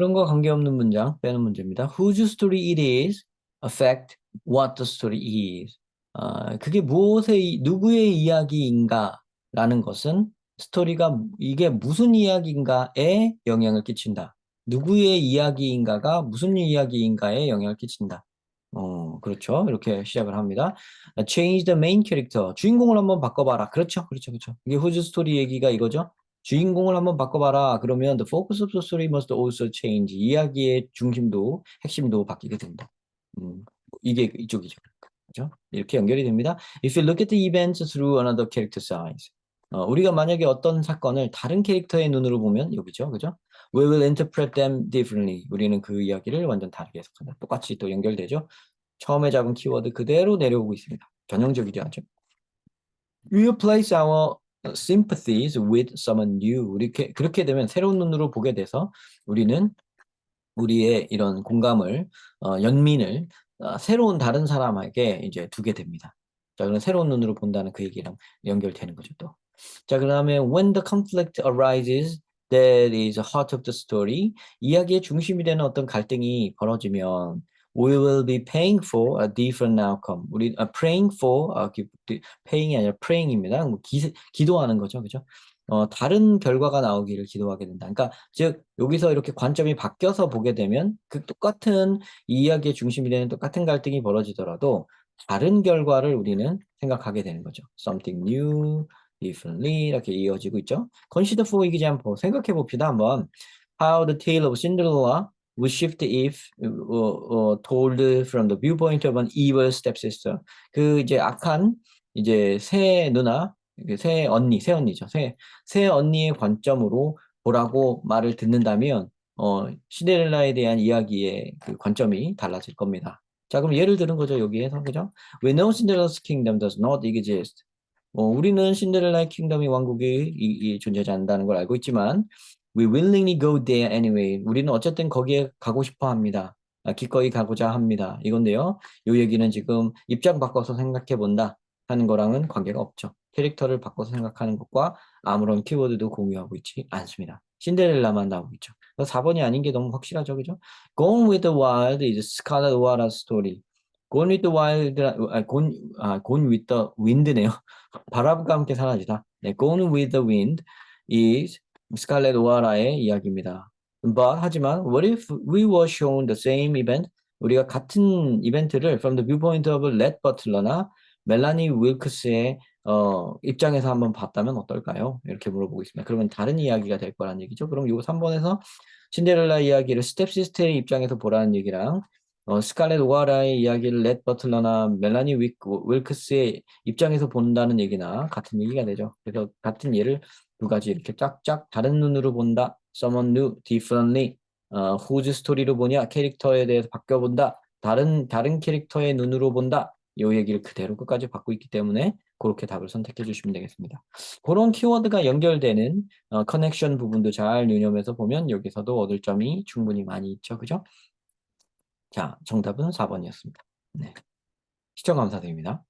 그런 거 관계없는 문장 빼는 문제입니다. Whose story it is affect what the story is. 아, 그게 무엇의 누구의 이야기인가 라는 것은 스토리가 이게 무슨 이야기인가에 영향을 끼친다. 누구의 이야기인가가 무슨 이야기인가에 영향을 끼친다. 어, 그렇죠. 이렇게 시작을 합니다. 아, Change the main character. 주인공을 한번 바꿔봐라. 그렇죠. 그렇죠. 그렇죠. 이게 whose story 얘기가 이거죠. 주인공을 한번 바꿔봐라. 그러면 the focus of the story must also change. 이야기의 중심도 핵심도 바뀌게 된다. 음, 이게 이쪽이죠. 그죠? 이렇게 연결이 됩니다. If you look at the events through another character's eyes. 어, 우리가 만약에 어떤 사건을 다른 캐릭터의 눈으로 보면 여기죠. 그죠? We will interpret them differently. 우리는 그 이야기를 완전 다르게 해석한다. 똑같이 또 연결되죠. 처음에 잡은 키워드 그대로 내려오고 있습니다. 전형적이죠. 아주. We will place our sympathies with someone new. 이렇게 그렇게 되면 새로운 눈으로 보게 돼서 우리는 우리의 이런 공감을 어, 연민을 어, 새로운 다른 사람에게 이제 두게 됩니다. 자, 그럼 새로운 눈으로 본다는 그 얘기랑 연결되는 거죠, 또. 자, 그다음에 when the conflict arises that is the heart of the story. 이야기의 중심이 되는 어떤 갈등이 벌어지면 we will be paying for a different outcome. 우리 아, praying for 아, 기, paying이 아니라 praying입니다. 뭐 기, 기도하는 거죠, 그죠? 어, 다른 결과가 나오기를 기도하게 된다. 그러니까 즉 여기서 이렇게 관점이 바뀌어서 보게 되면 그 똑같은 이 이야기의 중심이 되는 똑같은 갈등이 벌어지더라도 다른 결과를 우리는 생각하게 되는 거죠. Something new, differently 이렇게 이어지고 있죠. Consider for example 생각해 봅시다 한번. How the tale of Cinderella would shift if uh, uh, told from the viewpoint of an evil stepsister. 그 이제 악한 이제 새 누나, 새 언니, 새 언니죠. 새, 새 언니의 관점으로 보라고 말을 듣는다면 어, 시데렐라에 대한 이야기의 그 관점이 달라질 겁니다. 자, 그럼 예를 드는 거죠, 여기에서, 그죠? We know Cinderella's kingdom does not exist. 어, 우리는 신데렐라의 킹덤이 왕국이 이, 이 존재하지 않는다는 걸 알고 있지만 we willingly go there anyway. 우리는 어쨌든 거기에 가고 싶어 합니다. 아, 기꺼이 가고자 합니다. 이건데요. 이 얘기는 지금 입장 바꿔서 생각해 본다 하는 거랑은 관계가 없죠. 캐릭터를 바꿔서 생각하는 것과 아무런 키워드도 공유하고 있지 않습니다. 신데렐라만 나오고 있죠. 4번이 아닌 게 너무 확실하죠. 그죠? Gone with the Wild is Scarlet O'Hara story. Gone with the Wild, 아, Gone, 아, Gone with the Wind네요. 바람과 함께 사라지다. 네, Gone with the Wind is 스칼렛 오하라의 이야기입니다. But 하지만 what if we were shown the same event? 우리가 같은 이벤트를 from the viewpoint of Led Butler나 멜라니 윌크스의 어, 입장에서 한번 봤다면 어떨까요? 이렇게 물어보고 있습니다. 그러면 다른 이야기가 될 거란 얘기죠. 그럼 요 3번에서 신데렐라 이야기를 스텝 시스터의 입장에서 보라는 얘기랑 어, 스칼렛 오하라의 이야기를 렛 버틀러나 멜라니 윌, 윌크스의 입장에서 본다는 얘기나 같은 얘기가 되죠. 그래서 같은 예를 두 가지 이렇게 쫙쫙 다른 눈으로 본다. someone new, differently. 어, whose 스토리로 보냐? 캐릭터에 대해서 바뀌어본다. 다른 다른 캐릭터의 눈으로 본다. 이 얘기를 그대로 끝까지 받고 있기 때문에 그렇게 답을 선택해 주시면 되겠습니다. 그런 키워드가 연결되는 어, 커넥션 부분도 잘 유념해서 보면 여기서도 얻을 점이 충분히 많이 있죠. 그죠? 자, 정답은 4번이었습니다. 네. 시청 감사드립니다.